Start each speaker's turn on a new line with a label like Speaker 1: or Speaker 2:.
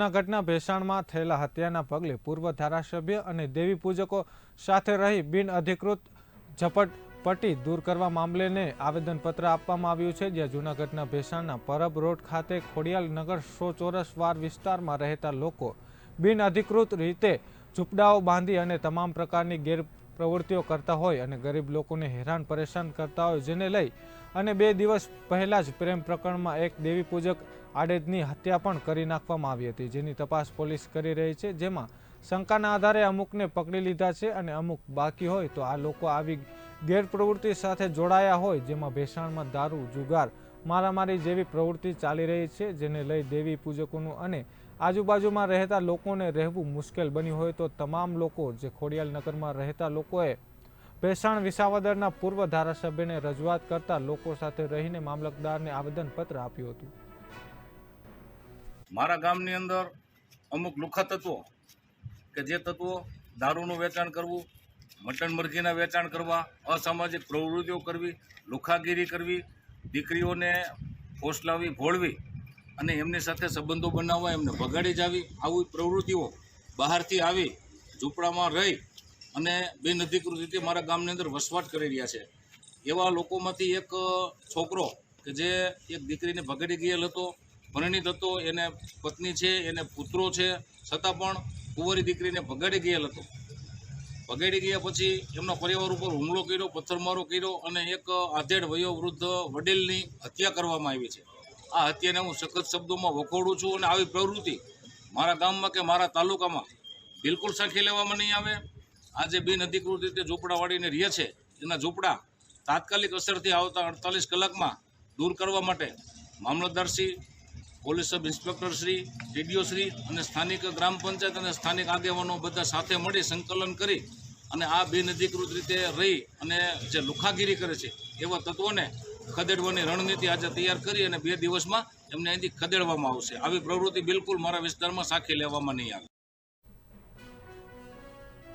Speaker 1: જૂનાગઢના ભેસાણમાં થયેલા હત્યાના પગલે પૂર્વ ધારાસભ્ય અને દેવી પૂજકો સાથે રહી બિનઅધિકૃત ઝપટપટી દૂર કરવા મામલેને આવેદનપત્ર આપવામાં આવ્યું છે, જ્યાં જૂનાગઢના ભેસાણના પરબ રોડ ખાતે ખોડિયાલ નગર સો ચોરસ વાર વિસ્તારમાં રહેતા લોકો બિનઅધિકૃત રીતે ઝૂંપડાઓ બાંધી અને તમામ પ્રકારની ગેરપ્રવૃત્તિઓ કરતા હોય અને ગરીબ લોકોને હેરાન પરેશાન કરતા હોય જેને લઈ અને બે દિવસ પહેલાં જ પ્રેમ પ્રકરણમાં એક દેવી પૂજક આડેદની હત્યા પણ કરી નાખવામાં આવી હતી, જેની તપાસ પોલીસ કરી રહી છે. જેમાં શંકાના આધારે અમુકને પકડી લીધા છે અને અમુક બાકી હોય તો આ લોકો આવી ગેરપ્રવૃત્તિ સાથે જોડાયા હોય, જેમાં ભેસાણમાં દારૂ, જુગાર મારામારી જેવી પ્રવૃત્તિ ચાલી રહી છે, જેને લઈ દેવી પૂજકોનું અને આજુબાજુમાં રહેતા લોકોને રહેવું મુશ્કેલ બન્યું હોય તો તમામ લોકો જે ખોડિયાલ નગરમાં રહેતા લોકોએ ભેસાણ વિસાવદરના પૂર્વ ધારાસભ્યને રજૂઆત કરતા લોકો સાથે રહીને મામલતદારને આવેદનપત્ર આપ્યું હતું.
Speaker 2: મારા ગામની અંદર અમુક લુખા તત્વો કે જે તત્વો દારૂનું વેચાણ કરવું, મટન મરઘીના વેચાણ કરવા, અસામાજિક પ્રવૃત્તિઓ કરવી, લુખાગીરી કરવી દીકરીઓને ફોસલાવી, ભોળવી અને એમની સાથે સંબંધો બનાવવા, એમને ભગાડી જાવી આવી. પ્રવૃત્તિઓ બહારથી આવી, ઝૂંપડામાં રહી અને બિનઅધિકૃત રીતે મારા ગામની અંદર વસવાટ કરી રહ્યા છે. એવા લોકોમાંથી એક છોકરો કે જે એક દીકરીને ભગાડી ગયેલ હતો, પરિણીત હતો, એને પત્ની છે, એને પુત્રો છે, છતાં પણ કુંવરી દીકરીને ભગાડી ગયેલ હતો. ભગાડી ગયા પછી એમના પરિવાર ઉપર હુમલો કર્યો, પથ્થરમારો કર્યો અને એક આધેડ વયોવૃદ્ધ વડીલની હત્યા કરવામાં આવી છે. આ હત્યાને હું સખત શબ્દોમાં વખોડું છું અને આવી પ્રવૃત્તિ મારા ગામમાં કે મારા તાલુકામાં બિલકુલ સાંખી લેવામાં નહીં આવે. આજે બિન અધિકૃત રીતે ઝૂંપડાવાળીને રહે છે. એના ઝૂંપડા તાત્કાલિક અસરથી આવતા અડતાલીસ કલાકમાં દૂર કરવા માટે મામલતદારશ્રી પોલીસ સબ ઇન્સ્પેક્ટરશ્રી ટીડીઓશ્રી અને સ્થાનિક ગ્રામ પંચાયત અને સ્થાનિક આગેવાનો બધા સાથે મળી સંકલન કરી અને આ બિનઅધિકૃત રીતે રહી અને જે લુખાગીરી કરે છે એવા તત્વોને ખદેડવાની રણનીતિ આજે તૈયાર કરી અને બે દિવસમાં એમને અહીંથી ખદેડવામાં આવશે. આવી પ્રવૃત્તિ બિલકુલ મારા વિસ્તારમાં સાખી લેવામાં નહીં આવે.